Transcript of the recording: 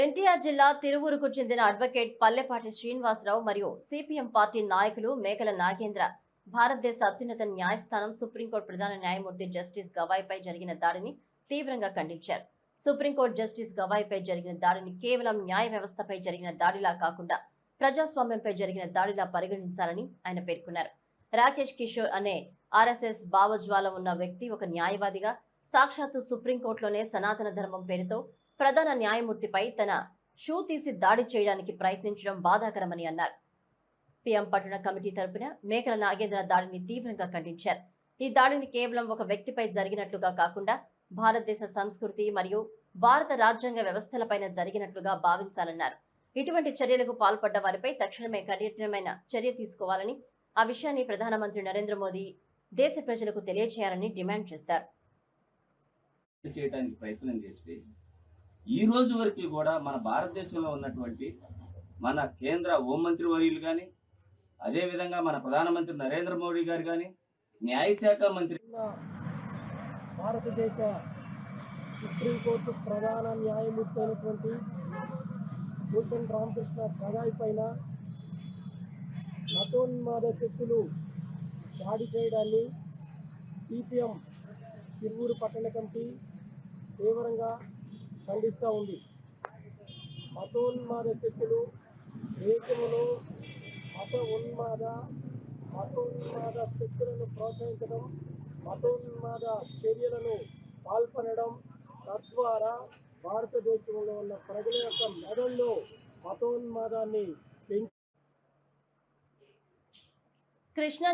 ఎన్టీఆర్ జిల్లా తిరువురుకు చెందిన అడ్వకేట్ పల్లెపాటి శ్రీనివాసరావు మరియు సిపిఎం పార్టీ నాయకులు మేకల నాగేంద్ర. భారతదేశ అత్యున్నత న్యాయస్థానం సుప్రీంకోర్టు ప్రధాన న్యాయమూర్తి జస్టిస్ గవాయిపై జరిగిన దాడిని తీవ్రంగా ఖండించారు. సుప్రీంకోర్టు జస్టిస్ గవాయిపై జరిగిన దాడిని కేవలం న్యాయ వ్యవస్థపై జరిగిన దాడిలా కాకుండా ప్రజాస్వామ్యంపై జరిగిన దాడిలా పరిగణించాలని ఆయన పేర్కొన్నారు. రాకేష్ కిషోర్ అనే ఆర్ఎస్ఎస్ భావజ్వాల ఉన్న వ్యక్తి ఒక న్యాయవాదిగా సాక్షాత్తు సుప్రీంకోర్టులోనే సనాతన ధర్మం పేరుతో ప్రధాన న్యాయమూర్తిపై తన షూ తీసి దాడి చేయడానికి ప్రయత్నించడం బాధాకరమని అన్నారు. పిఎం పట్టణ కమిటీ తరపున మేకల నాగేంద్ర దాడిని తీవ్రంగా ఖండించారు. ఈ దాడిని కేవలం ఒక వ్యక్తిపై జరిగినట్లుగా కాకుండా భారతదేశ సంస్కృతి మరియు భారత రాజ్యాంగ వ్యవస్థలపైన జరిగినట్లుగా భావించాలన్నారు. ఇటువంటి చర్యలకు పాల్పడ్డ వారిపై తక్షణమే కఠినమైన చర్య తీసుకోవాలని ఆ విషయాన్ని ప్రధానమంత్రి నరేంద్ర మోదీ దేశ ప్రజలకు తెలియజేయాలని డిమాండ్ చేశారు. చేయడానికి ప్రయత్నం చేస్తే ఈ రోజు వరకు కూడా మన భారతదేశంలో ఉన్నటువంటి మన కేంద్ర హోంమంత్రి వర్యులు కానీ అదేవిధంగా మన ప్రధానమంత్రి నరేంద్ర మోడీ గారు కానీ న్యాయశాఖ మంత్రి భారతదేశ సుప్రీంకోర్టు ప్రధాన న్యాయమూర్తి అయినటువంటి భూషణ్ రామకృష్ణ గగాయ్ పైన మతోన్మాద శక్తులు దాడి చేయడాన్ని సిపిఎం తిరువూరు పట్టణ కమిటీ తీవ్రంగా ఖండిస్తూ ఉంది. మతోన్మాద శక్తులు దేశంలో మత ఉన్మాద మతోన్మాద శక్తులను ప్రోత్సహించడం మతోన్మాద చర్యలను పాల్పడడం తద్వారా భారతదేశంలో ఉన్న ప్రజల యొక్క మెదళ్ళు మతోన్మాదాన్ని పెంచి కృష్ణా